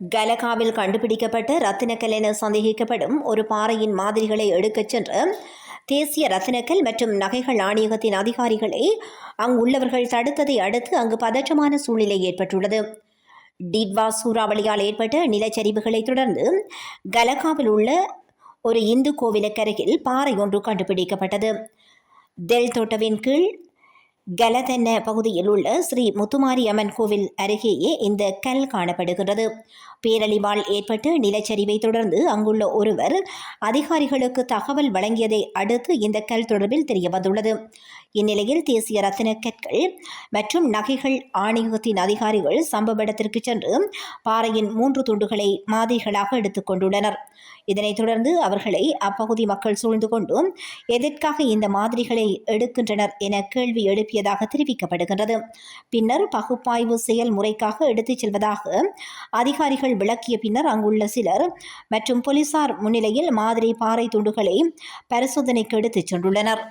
கலகாவில் கண்டுபிடிக்கப்பட்ட ரத்தினக்கல் என சந்தேகிக்கப்படும் ஒரு பாறையின் மாதிரிகளை எடுக்கச் சென்ற தேசிய ரத்தினக்கல் மற்றும் நகைகள் ஆணையகத்தின் அதிகாரிகளை அங்குள்ளவர்கள் தடுத்ததை அடுத்து அங்கு பதற்றமான சூழ்நிலை ஏற்பட்டுள்ளது. டிட்வா சூறாவளியால் ஏற்பட்ட நிலச்சரிவுகளை தொடர்ந்து கலகாவில் உள்ள ஒரு இந்து கோவிலக்கரையில் பாறை ஒன்று கண்டுபிடிக்கப்பட்டது. தெல் தோட்டவின் கீழ் கலதென்ன பகுதியில் உள்ள ஸ்ரீ முத்துமாரி அம்மன் கோவில் அருகேயே இந்த கல் காணப்படுகிறது பேரழிவால் ஏற்பட்ட நிலச்சரிவை தொடர்ந்து அங்குள்ள ஒருவர் அதிகாரிகளுக்கு தகவல் வழங்கியதை அடுத்து இந்த கல் தொடர்பில் தெரியவந்துள்ளது. இந்நிலையில் தேசிய ரத்தின கற்கள் மற்றும் நகைகள் ஆணையகத்தின் அதிகாரிகள் சம்பவ இடத்திற்கு சென்று பாறையின் மூன்று துண்டுகளை மாதிரிகளாக எடுத்துக்கொண்டுள்ளனர் இதனைத் தொடர்ந்து அவர்களை அப்பகுதி மக்கள் சூழ்ந்து கொண்டு எதற்காக இந்த மாதிரிகளை எடுக்கின்றனர்? என கேள்வி அனுப்பியதாக தெரிவிக்கப்படுகின்றது. பின்னர் பகுப்பாய்வு செயல்முறைக்காக எடுத்துச் செல்வதாக அதிகாரிகள் விளக்கிய பின்னர் அங்குள்ள சிலர் மற்றும் போலீசார் முன்னிலையில் மாதிரி பாறை துண்டுகளை பரிசோதனைக்கு எடுத்துச் சென்றுள்ளனர்.